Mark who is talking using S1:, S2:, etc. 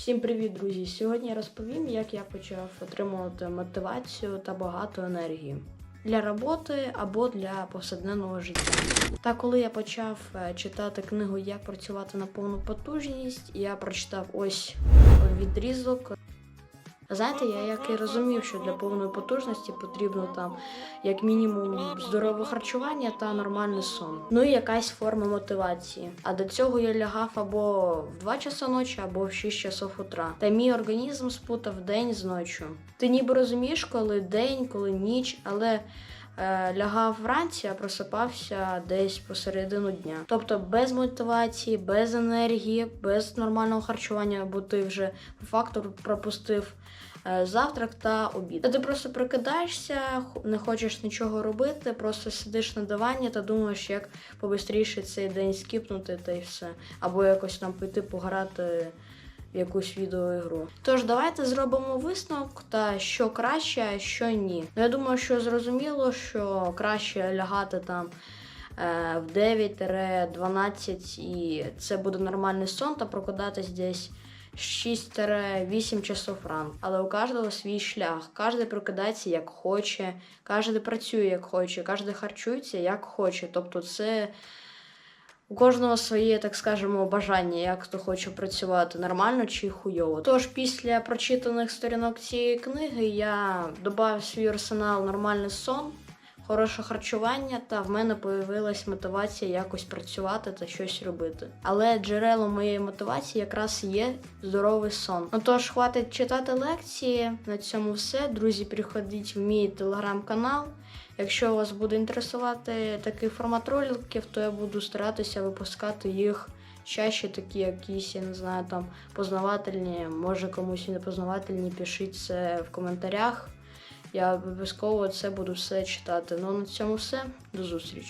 S1: Всім привіт, друзі! Сьогодні я розповім, як я почав отримувати мотивацію та багато енергії для роботи або для повсякденного життя. Та коли я почав е, читати книгу Як працювати на повну потужність, я прочитав ось відрізок. Знаєте, я як і розумів, що для повної потужності потрібно там як мінімум здорове харчування та нормальний сон. Ну і якась форма мотивації. А до цього я лягав або в 2 часа ночі, або в 6 часов утра. Та мій організм спутав день з ночі. Ти ніби розумієш, коли день, коли ніч, але. Е, Лягав вранці, а просипався десь посередину дня. Тобто без мотивації, без енергії, без нормального харчування, бо ти вже по факту пропустив е, завтрак та обід. Та ти просто прокидаєшся, хо- не хочеш нічого робити, просто сидиш на дивані та думаєш, як побистріше цей день скіпнути та й все. Або якось там піти пограти в якусь відеоігру. Тож давайте зробимо висновок та що краще, а що ні. Ну я думаю, що зрозуміло, що краще лягати там. е, В 9-12 і це буде нормальний сон та прокидатись десь 6-8 часов ранку. Але у кожного свій шлях. Кожен прокидається як хоче, кожен працює як хоче, кожен харчується як хоче. Тобто це у кожного своє, так скажемо, бажання, як хто хоче працювати нормально чи хуйово. Тож після прочитаних сторінок цієї книги я додав свій арсенал нормальний сон, хороше харчування, та в мене появилась мотивація якось працювати та щось робити. Але джерелом моєї мотивації якраз є здоровий сон. Ну тож хватить читати лекції. На цьому все. Друзі, приходіть в мій телеграм-канал. Якщо вас буде інтересувати такий формат роликів, то я буду старатися випускати їх чаще, такі якісь, я не знаю, там познавательні, може комусь і не познавательні, пишіть це в коментарях. Я обов'язково це буду все читати. Ну на цьому все. До зустрічі.